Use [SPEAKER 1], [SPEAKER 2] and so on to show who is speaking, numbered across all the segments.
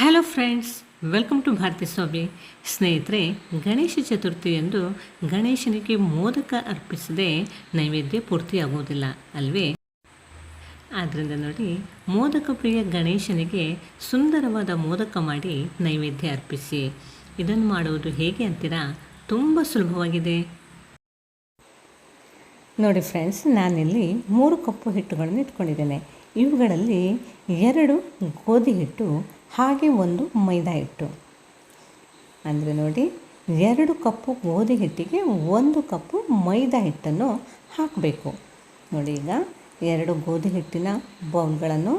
[SPEAKER 1] Hello friends welcome to Bharathi Swamy ಸ್ನೇಹಿತರೆ ಗಣೇಶ ಚತುರ್ಥಿಯಂದು ಗಣೇಶನಿಗೆ ಮೋದಕ ಅರ್ಪಿಸದೆ ನೈವೇದ್ಯ ಪೂರ್ತಿಯಾಗುವುದಿಲ್ಲ ಅಲ್ವೇ ಆದ್ದರಿಂದ ನೋಡಿ ಮೋದಕ ಪ್ರಿಯ ಗಣೇಶನಿಗೆ ಸುಂದರವಾದ ಮೋದಕ ಮಾಡಿ ನೈವೇದ್ಯ ಅರ್ಪಿಸಿ ಇದನ್ನು ಮಾಡುವುದು ಹೇಗೆ ಅಂತೀರಾ ತುಂಬ ಸುಲಭವಾಗಿದೆ ನೋಡಿ ಫ್ರೆಂಡ್ಸ್ ನಾನಿಲ್ಲಿ ಮೂರು ಕಪ್ಪು ಹಿಟ್ಟುಗಳನ್ನು ಇಟ್ಕೊಂಡಿದ್ದೇನೆ. ಇವುಗಳಲ್ಲಿ ಎರಡು ಗೋಧಿ ಹಿಟ್ಟು ಹಾಗೆ ಒಂದು ಮೈದಾ ಹಿಟ್ಟು. ಅಂದರೆ ನೋಡಿ, ಎರಡು ಕಪ್ಪು ಗೋಧಿ ಹಿಟ್ಟಿಗೆ ಒಂದು ಕಪ್ಪು ಮೈದಾ ಹಿಟ್ಟನ್ನು ಹಾಕಬೇಕು. ನೋಡಿ ಈಗ ಎರಡು ಗೋಧಿ ಹಿಟ್ಟಿನ ಬೌಲ್ಗಳನ್ನು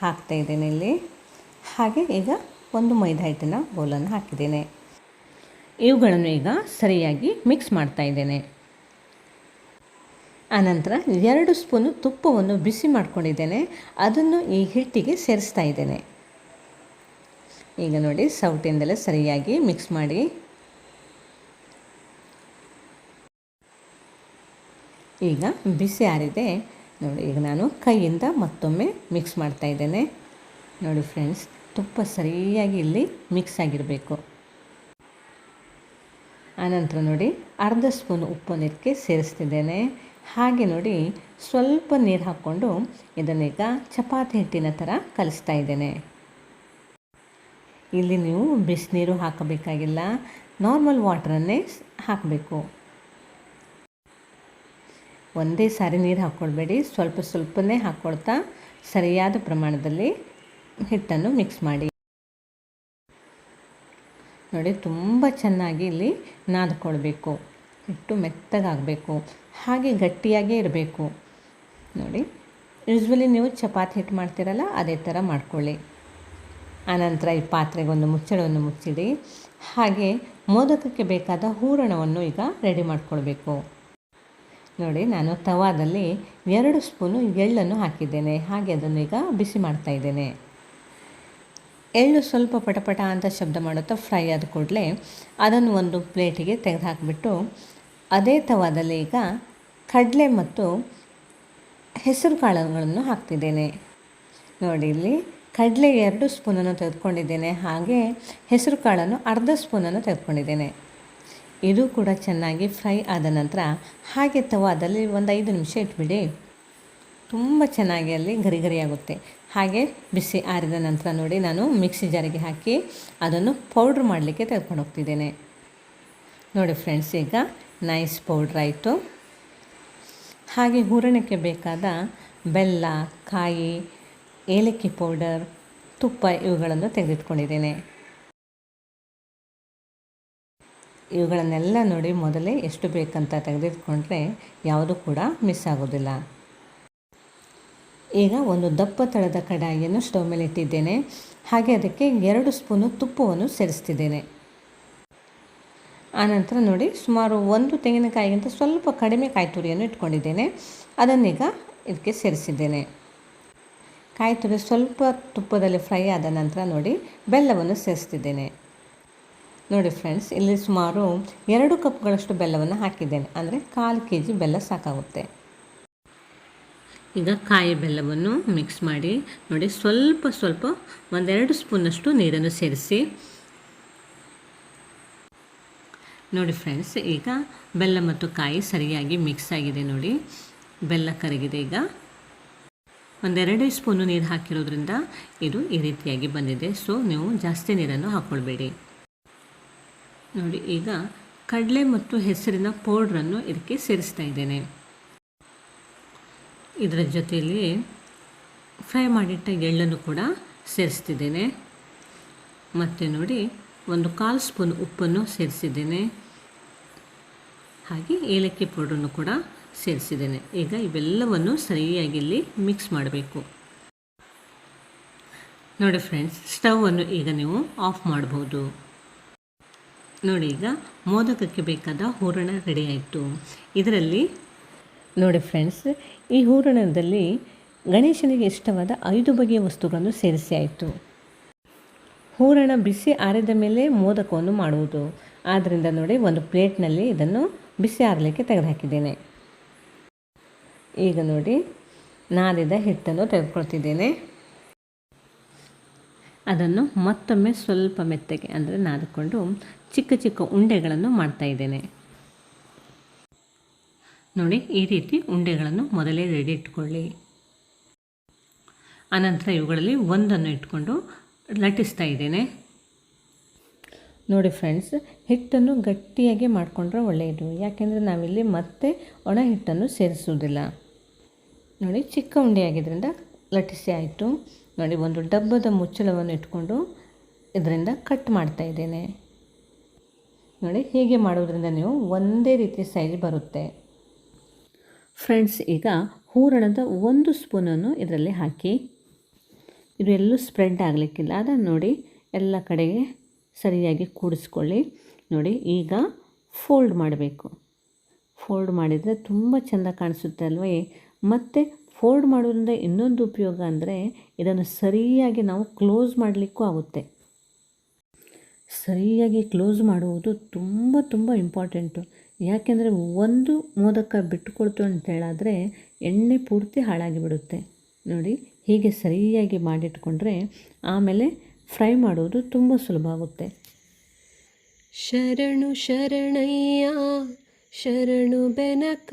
[SPEAKER 1] ಹಾಕ್ತಾ ಇದ್ದೇನೆ ಇಲ್ಲಿ. ಹಾಗೆ ಈಗ ಒಂದು ಮೈದಾ ಹಿಟ್ಟಿನ ಬೌಲನ್ನು ಹಾಕಿದ್ದೇನೆ. ಇವುಗಳನ್ನು ಈಗ ಸರಿಯಾಗಿ ಮಿಕ್ಸ್ ಮಾಡ್ತಾ ಇದ್ದೇನೆ. ಆನಂತರ ಎರಡು ಸ್ಪೂನು ತುಪ್ಪವನ್ನು ಬಿಸಿ ಮಾಡ್ಕೊಂಡಿದ್ದೇನೆ. ಅದನ್ನು ಈ ಹಿಟ್ಟಿಗೆ ಸೇರಿಸ್ತಾ ಇದ್ದೇನೆ. ಈಗ ನೋಡಿ ಸೌಟಿಂದಲೇ ಸರಿಯಾಗಿ ಮಿಕ್ಸ್ ಮಾಡಿ. ಈಗ ಬಿಸಿ ಆರಿದೆ. ನೋಡಿ, ಈಗ ನಾನು ಕೈಯಿಂದ ಮತ್ತೊಮ್ಮೆ ಮಿಕ್ಸ್ ಮಾಡ್ತಾ ಇದ್ದೇನೆ. ನೋಡಿ ಫ್ರೆಂಡ್ಸ್ ತುಪ್ಪ ಸರಿಯಾಗಿ ಇಲ್ಲಿ ಮಿಕ್ಸ್ ಆಗಿರಬೇಕು. ಆನಂತರ ನೋಡಿ ಅರ್ಧ ಸ್ಪೂನ್ ಉಪ್ಪು ಇದಕ್ಕೆ ಸೇರಿಸ್ತಿದ್ದೇನೆ. ಹಾಗೆ ನೋಡಿ ಸ್ವಲ್ಪ ನೀರು ಹಾಕ್ಕೊಂಡು ಇದನ್ನೀಗ ಚಪಾತಿ ಹಿಟ್ಟಿನ ಥರ ಕಲಿಸ್ತಾ ಇದ್ದೇನೆ. ಇಲ್ಲಿ ನೀವು ಬಿಸಿನೀರು ಹಾಕಬೇಕಾಗಿಲ್ಲ. ನಾರ್ಮಲ್ ವಾಟ್ರನ್ನೇ ಹಾಕಬೇಕು. ಒಂದೇ ಸಾರಿ ನೀರು ಹಾಕ್ಕೊಳ್ಬೇಡಿ. ಸ್ವಲ್ಪ ಸ್ವಲ್ಪನೇ ಹಾಕ್ಕೊಳ್ತಾ ಸರಿಯಾದ ಪ್ರಮಾಣದಲ್ಲಿ ಹಿಟ್ಟನ್ನು ಮಿಕ್ಸ್ ಮಾಡಿ. ನೋಡಿ, ತುಂಬ ಚೆನ್ನಾಗಿ ಇಲ್ಲಿ ನಾದ್ಕೊಳ್ಬೇಕು. ಹಿಟ್ಟು ಮೆತ್ತಗಾಗಬೇಕು. ಹಾಗೆ ಗಟ್ಟಿಯಾಗಿ ಇರಬೇಕು. ನೋಡಿ ಯೂಶ್ವಲಿ ನೀವು ಚಪಾತಿ ಹಿಟ್ಟು ಮಾಡ್ತೀರಲ್ಲ, ಅದೇ ಥರ ಮಾಡ್ಕೊಳ್ಳಿ. ಆನಂತರ ಈ ಪಾತ್ರೆಗೊಂದು ಮುಚ್ಚಳವನ್ನು ಮುಚ್ಚಿಡಿ. ಹಾಗೆ ಮೋದಕಕ್ಕೆ ಬೇಕಾದ ಹೂರಣವನ್ನು ಈಗ ರೆಡಿ ಮಾಡಿಕೊಳ್ಬೇಕು. ನೋಡಿ, ನಾನು ತವಾದಲ್ಲಿ ಎರಡು ಸ್ಪೂನು ಎಳ್ಳನ್ನು ಹಾಕಿದ್ದೇನೆ. ಹಾಗೆ ಅದನ್ನು ಈಗ ಬಿಸಿ ಮಾಡ್ತಾ ಇದ್ದೇನೆ. ಎಳ್ಳು ಸ್ವಲ್ಪ ಪಟಪಟ ಅಂತ ಶಬ್ದ ಮಾಡುತ್ತಾ ಫ್ರೈ ಆದ ಕೂಡಲೇ ಅದನ್ನು ಒಂದು ಪ್ಲೇಟಿಗೆ ತೆಗೆದು ಹಾಕಿಬಿಟ್ಟು ಅದೇ ತವಾದಲ್ಲಿ ಈಗ ಕಡಲೆ ಮತ್ತು ಹೆಸರು ಕಾಳುಗಳನ್ನು ಹಾಕ್ತಿದ್ದೇನೆ. ನೋಡಿ, ಇಲ್ಲಿ ಕಡಲೆ ಎರಡು ಸ್ಪೂನನ್ನು ತೆಗೆದುಕೊಂಡಿದ್ದೇನೆ. ಹಾಗೆ ಹೆಸರು ಕಾಳನ್ನು ಅರ್ಧ ಸ್ಪೂನನ್ನು ತೆಗೆದುಕೊಂಡಿದ್ದೇನೆ. ಇದು ಕೂಡ ಚೆನ್ನಾಗಿ ಫ್ರೈ ಆದ ನಂತರ ಹಾಗೆ ತವಾದಲ್ಲಿ ಒಂದು ಐದು ನಿಮಿಷ ಇಟ್ಬಿಡಿ. ತುಂಬ ಚೆನ್ನಾಗಿ ಅಲ್ಲಿ ಗರಿ ಗರಿಯಾಗುತ್ತೆ ಹಾಗೆ ಬಿಸಿ ಆರಿದ ನಂತರ ನೋಡಿ ನಾನು ಮಿಕ್ಸಿ ಜಾರಿಗೆ ಹಾಕಿ ಅದನ್ನು ಪೌಡ್ರ್ ಮಾಡಲಿಕ್ಕೆ ತೆಗೆದುಕೊಂಡು ಹೋಗ್ತಿದ್ದೇನೆ. ನೋಡಿ ಫ್ರೆಂಡ್ಸ್, ಈಗ ನೈಸ್ ಪೌಡ್ರ್ ಆಯಿತು. ಹಾಗೆ ಹೂರಣಕ್ಕೆ ಬೇಕಾದ ಬೆಲ್ಲ, ಕಾಯಿ ಏಲಕ್ಕಿ ಪೌಡರ್, ತುಪ್ಪ ಇವುಗಳನ್ನು ತೆಗೆದಿಟ್ಕೊಂಡಿದ್ದೇನೆ ಇವುಗಳನ್ನೆಲ್ಲ ನೋಡಿ ಮೊದಲೇ ಎಷ್ಟು ಬೇಕಂತ ತೆಗೆದಿಟ್ಕೊಂಡ್ರೆ ಯಾವುದು ಕೂಡ ಮಿಸ್ ಆಗೋದಿಲ್ಲ. ಈಗ ಒಂದು ದಪ್ಪ ತಳದ ಕಡಾಯಿಯನ್ನು ಸ್ಟವ್ ಮೇಲೆ ಇಟ್ಟಿದ್ದೇನೆ. ಹಾಗೆ ಅದಕ್ಕೆ ಎರಡು ಸ್ಪೂನು ತುಪ್ಪವನ್ನು ಸೇರಿಸ್ತಿದ್ದೇನೆ. ಆನಂತರ ನೋಡಿ ಸುಮಾರು ಒಂದು ತೆಂಗಿನಕಾಯಿಗಿಂತ ಸ್ವಲ್ಪ ಕಡಿಮೆ ಕಾಯಿ ತುರಿಯನ್ನು ಇಟ್ಕೊಂಡಿದ್ದೇನೆ. ಅದನ್ನೀಗ ಇದಕ್ಕೆ ಸೇರಿಸಿದ್ದೇನೆ. ಕಾಯಿ ತುರಿ ಸ್ವಲ್ಪ ತುಪ್ಪದಲ್ಲಿ ಫ್ರೈ ಆದ ನಂತರ ನೋಡಿ, ಬೆಲ್ಲವನ್ನು ಸೇರಿಸ್ತಿದ್ದೇನೆ ನೋಡಿ ಫ್ರೆಂಡ್ಸ್, ಇಲ್ಲಿ ಸುಮಾರು ಎರಡು ಕಪ್ಗಳಷ್ಟು ಬೆಲ್ಲವನ್ನು ಹಾಕಿದ್ದೇನೆ. ಅಂದರೆ ಕಾಲು ಕೆ ಜಿ ಬೆಲ್ಲ ಸಾಕಾಗುತ್ತೆ. ಈಗ ಕಾಯಿ ಬೆಲ್ಲವನ್ನು ಮಿಕ್ಸ್ ಮಾಡಿ, ನೋಡಿ ಸ್ವಲ್ಪ ಸ್ವಲ್ಪ ಒಂದೆರಡು ಸ್ಪೂನಷ್ಟು ನೀರನ್ನು ಸೇರಿಸಿ. ನೋಡಿ ಫ್ರೆಂಡ್ಸ್, ಈಗ ಬೆಲ್ಲ ಮತ್ತು ಕಾಯಿ ಸರಿಯಾಗಿ ಮಿಕ್ಸ್ ಆಗಿದೆ ನೋಡಿ. ಬೆಲ್ಲ ಕರಗಿದೆ ಈಗ. ಒಂದೆರಡು ಸ್ಪೂನು ನೀರು ಹಾಕಿರೋದ್ರಿಂದ ಇದು ಈ ರೀತಿಯಾಗಿ ಬಂದಿದೆ. ಸೊ ನೀವು ಜಾಸ್ತಿ ನೀರನ್ನು ಹಾಕ್ಕೊಳ್ಬೇಡಿ ನೋಡಿ, ಈಗ ಕಡಲೆ ಮತ್ತು ಹೆಸರಿನ ಪೌಡ್ರನ್ನು ಇದಕ್ಕೆ ಸೇರಿಸ್ತಾ ಇದ್ದೇನೆ. ಇದರ ಜೊತೆಯಲ್ಲಿ ಫ್ರೈ ಮಾಡಿಟ್ಟ ಎಳ್ಳನ್ನು ಕೂಡ ಸೇರಿಸ್ತಿದ್ದೇನೆ. ಮತ್ತು ನೋಡಿ, ಒಂದು ಕಾಲು ಸ್ಪೂನ್ ಉಪ್ಪನ್ನು ಸೇರಿಸಿದ್ದೇನೆ. ಹಾಗೆ ಏಲಕ್ಕಿ ಪೌಡ್ರನ್ನು ಕೂಡ ಸೇರಿಸಿದ್ದೇನೆ. ಈಗ ಇವೆಲ್ಲವನ್ನು ಸರಿಯಾಗಿ ಇಲ್ಲಿ ಮಿಕ್ಸ್ ಮಾಡಬೇಕು. ನೋಡಿ ಫ್ರೆಂಡ್ಸ್ ಸ್ಟವನ್ನು ಈಗ ನೀವು ಆಫ್ ಮಾಡ್ಬೋದು ನೋಡಿ ಈಗ ಮೋದಕಕ್ಕೆ ಬೇಕಾದ ಹೂರಣ ರೆಡಿ ಆಯಿತು. ಇದರಲ್ಲಿ ನೋಡಿ ಫ್ರೆಂಡ್ಸ್ ಈ ಹೂರಣದಲ್ಲಿ ಗಣೇಶನಿಗೆ ಇಷ್ಟವಾದ ಐದು ಬಗೆಯ ವಸ್ತುಗಳನ್ನು ಸೇರಿಸಿ ಆಯಿತು. ಹೂರಣ ಬಿಸಿ ಆರಿದ ಮೇಲೆ ಮೋದಕವನ್ನು ಮಾಡುವುದು. ಆದ್ದರಿಂದ ನೋಡಿ ಒಂದು ಪ್ಲೇಟ್ನಲ್ಲಿ ಇದನ್ನು ಬಿಸಿ ಆರಲಿಕ್ಕೆ ತೆಗೆದುಹಾಕಿದ್ದೇನೆ. ಈಗ ನೋಡಿ ನಾದಿದ ಹಿಟ್ಟನ್ನು ತೆಗೆದುಕೊಳ್ತಿದ್ದೇನೆ. ಅದನ್ನು ಮತ್ತೊಮ್ಮೆ ಸ್ವಲ್ಪ ಮೆತ್ತಗೆ ಅಂದರೆ ನಾದಿಕೊಂಡು ಚಿಕ್ಕ ಚಿಕ್ಕ ಉಂಡೆಗಳನ್ನು ಮಾಡ್ತಾ ಇದ್ದೇನೆ. ನೋಡಿ, ಈ ರೀತಿ ಉಂಡೆಗಳನ್ನು ಮೊದಲೇ ರೆಡಿ ಇಟ್ಕೊಳ್ಳಿ. ಅನಂತರ ಇವುಗಳಲ್ಲಿ ಒಂದನ್ನು ಇಟ್ಕೊಂಡು ಲಟ್ಟಿಸ್ತಾ ಇದ್ದೇನೆ. ನೋಡಿ ಫ್ರೆಂಡ್ಸ್ ಹಿಟ್ಟನ್ನು ಗಟ್ಟಿಯಾಗಿ ಮಾಡಿಕೊಂಡ್ರೆ ಒಳ್ಳೆಯದು. ಯಾಕೆಂದರೆ ನಾವಿಲ್ಲಿ ಮತ್ತೆ ಒಣ ಹಿಟ್ಟನ್ನು ಸೇರಿಸುವುದಿಲ್ಲ. ನೋಡಿ ಚಿಕ್ಕ ಉಂಡೆ ಆಗಿದ್ದರಿಂದ ಲಟ್ಟಿಸಿ ಆಯಿತು. ನೋಡಿ ಒಂದು ಡಬ್ಬದ ಮುಚ್ಚಳವನ್ನು ಇಟ್ಕೊಂಡು ಇದರಿಂದ ಕಟ್ ಮಾಡ್ತಾ ಇದ್ದೇನೆ. ನೋಡಿ ಹೀಗೆ ಮಾಡೋದ್ರಿಂದ ನೀವು ಒಂದೇ ರೀತಿ ಸೈಜ್ ಬರುತ್ತೆ. ಫ್ರೆಂಡ್ಸ್ ಈಗ ಹೂರಣದ ಒಂದು ಸ್ಪೂನನ್ನು ಇದರಲ್ಲಿ ಹಾಕಿ. ಇದು ಎಲ್ಲೂ ಸ್ಪ್ರೆಡ್ ಆಗಲಿಕ್ಕಿಲ್ಲ. ಅದನ್ನು ನೋಡಿ ಎಲ್ಲ ಕಡೆಗೆ ಸರಿಯಾಗಿ ಕೂಡಿಸ್ಕೊಳ್ಳಿ. ನೋಡಿ ಈಗ ಫೋಲ್ಡ್ ಮಾಡಬೇಕು. ಫೋಲ್ಡ್ ಮಾಡಿದರೆ ತುಂಬ ಚೆಂದ ಕಾಣಿಸುತ್ತೆ ಅಲ್ವೇ? ಮತ್ತು ಫೋಲ್ಡ್ ಮಾಡೋದ್ರಿಂದ ಇನ್ನೊಂದು ಉಪಯೋಗ ಅಂದರೆ ಇದನ್ನು ಸರಿಯಾಗಿ ನಾವು ಕ್ಲೋಸ್ ಮಾಡಲಿಕ್ಕೂ ಆಗುತ್ತೆ. ಸರಿಯಾಗಿ ಕ್ಲೋಸ್ ಮಾಡುವುದು ತುಂಬ ತುಂಬ ಇಂಪಾರ್ಟೆಂಟು ಯಾಕೆಂದರೆ ಒಂದು ಮೋದಕ ಬಿಟ್ಟುಕೊಳ್ತು ಅಂತ ಹೇಳಾದರೆ ಎಣ್ಣೆ ಪೂರ್ತಿ ಹಾಳಾಗಿ ಬಿಡುತ್ತೆ ನೋಡಿ, ಹೀಗೆ ಸರಿಯಾಗಿ ಮಾಡಿಟ್ಕೊಂಡ್ರೆ ಆಮೇಲೆ ಫ್ರೈ ಮಾಡೋದು ತುಂಬ ಸುಲಭ ಆಗುತ್ತೆ.
[SPEAKER 2] ಶರಣು ಶರಣಯ್ಯ, ಶರಣು ಬೆನಕ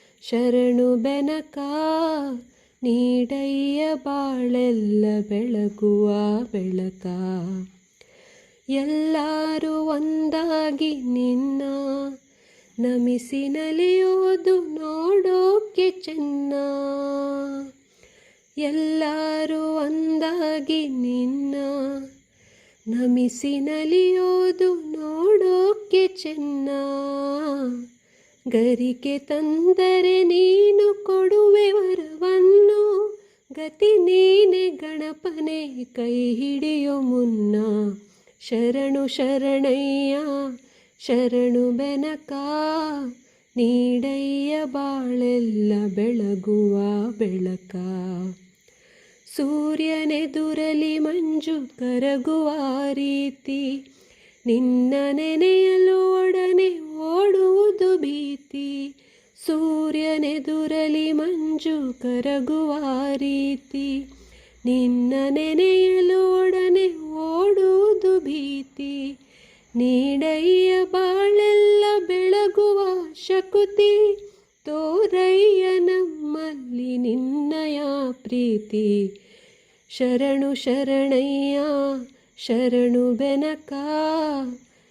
[SPEAKER 2] ಶರಣು ಬೆನಕ, ನೀಡಯ್ಯ ಬಾಳೆಲ್ಲ ಬೆಳಗುವ ಬೆಳಕ. ಎಲ್ಲರೂ ಒಂದಾಗಿ ನಿನ್ನ ನಮಿಸಿ ನಲಿಯೋದು ನೋಡೋಕೆ ಚೆನ್ನ. ಎಲ್ಲರೂ ಒಂದಾಗಿ ನಿನ್ನ ನಮಿಸಿ ನಲಿಯೋದು ನೋಡೋಕೆ ಚೆನ್ನ. ಗರಿಕೆ ತಂದರೆ ನೀನು ಕೊಡುವೆ ವರವನ್ನು. ಗತಿ ನೀನೆ ಗಣಪನೆ ಕೈ ಹಿಡಿಯೋ ಮುನ್ನ. ಶರಣು ಶರಣಯ್ಯ, ಶರಣು ಬೆನಕ, ನೀಡಯ್ಯ ಬಾಳೆಲ್ಲ ಬೆಳಗುವ ಬೆಳಕ. ಸೂರ್ಯನೆದುರಲಿ ಮಂಜು ಕರಗುವ ರೀತಿ ನಿನ್ನ ಒಡನೆ ಭೀತಿ ಸೂರ್ಯನೆದುರಲಿ ಮಂಜು ಕರಗುವ ರೀತಿ. ನಿನ್ನ ನೆನೆಯಲು ಒಡನೆ ಓಡುವುದು ಭೀತಿ. ನೀಡಯ್ಯ ಬಾಳೆಲ್ಲ ಬೆಳಗುವ ಶಕುತಿ. ತೋರಯ್ಯ ನಮ್ಮಲ್ಲಿ ನಿನ್ನಯ ಪ್ರೀತಿ. ಶರಣು ಶರಣಯ್ಯ, ಶರಣು ಬೆನಕ.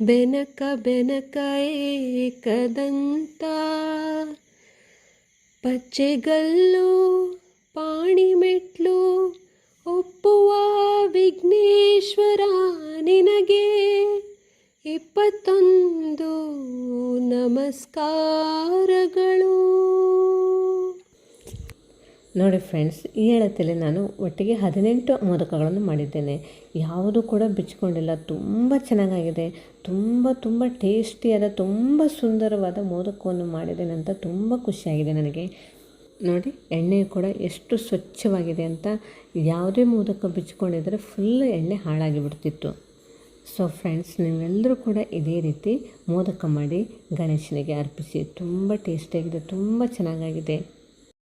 [SPEAKER 2] ಬೆನಕ ಬೆನಕ ಏಕದಂತ ಪಚ್ಚೆಗಲ್ಲು ಪಾಣಿಮೆಟ್ಲು ಒಪ್ಪುವ ವಿಘ್ನೇಶ್ವರ ನಿನಗೆ ಇಪ್ಪತ್ತೊಂದು ನಮಸ್ಕಾರಗಳು
[SPEAKER 1] ನೋಡಿ ಫ್ರೆಂಡ್ಸ್ ಈ ಎಳತೆಯಲ್ಲಿ ನಾನು ಒಟ್ಟಿಗೆ ಹದಿನೆಂಟು ಮೋದಕಗಳನ್ನು ಮಾಡಿದ್ದೇನೆ. ಯಾವುದು ಕೂಡ ಬಿಚ್ಕೊಂಡಿಲ್ಲ. ತುಂಬ ಚೆನ್ನಾಗಾಗಿದೆ. ತುಂಬ ತುಂಬ ಟೇಸ್ಟಿಯಾದ ತುಂಬ ಸುಂದರವಾದ ಮೋದಕವನ್ನು ಮಾಡಿದ್ದೇನೆ ಅಂತ ತುಂಬ ಖುಷಿಯಾಗಿದೆ ನನಗೆ. ನೋಡಿ, ಎಣ್ಣೆ ಕೂಡ ಎಷ್ಟು ಸ್ವಚ್ಛವಾಗಿದೆ ಅಂತ ಯಾವುದೇ ಮೋದಕ ಬಿಚ್ಕೊಂಡಿದ್ದರೆ ಫುಲ್ ಎಣ್ಣೆ ಹಾಳಾಗಿ ಬಿಡ್ತಿತ್ತು ಸೊ ಫ್ರೆಂಡ್ಸ್ ನೀವೆಲ್ಲರೂ ಕೂಡ ಇದೇ ರೀತಿ ಮೋದಕ ಮಾಡಿ ಗಣೇಶನಿಗೆ ಅರ್ಪಿಸಿ. ತುಂಬ ಟೇಸ್ಟಿಯಾಗಿದೆ ತುಂಬ ಚೆನ್ನಾಗಾಗಿದೆ.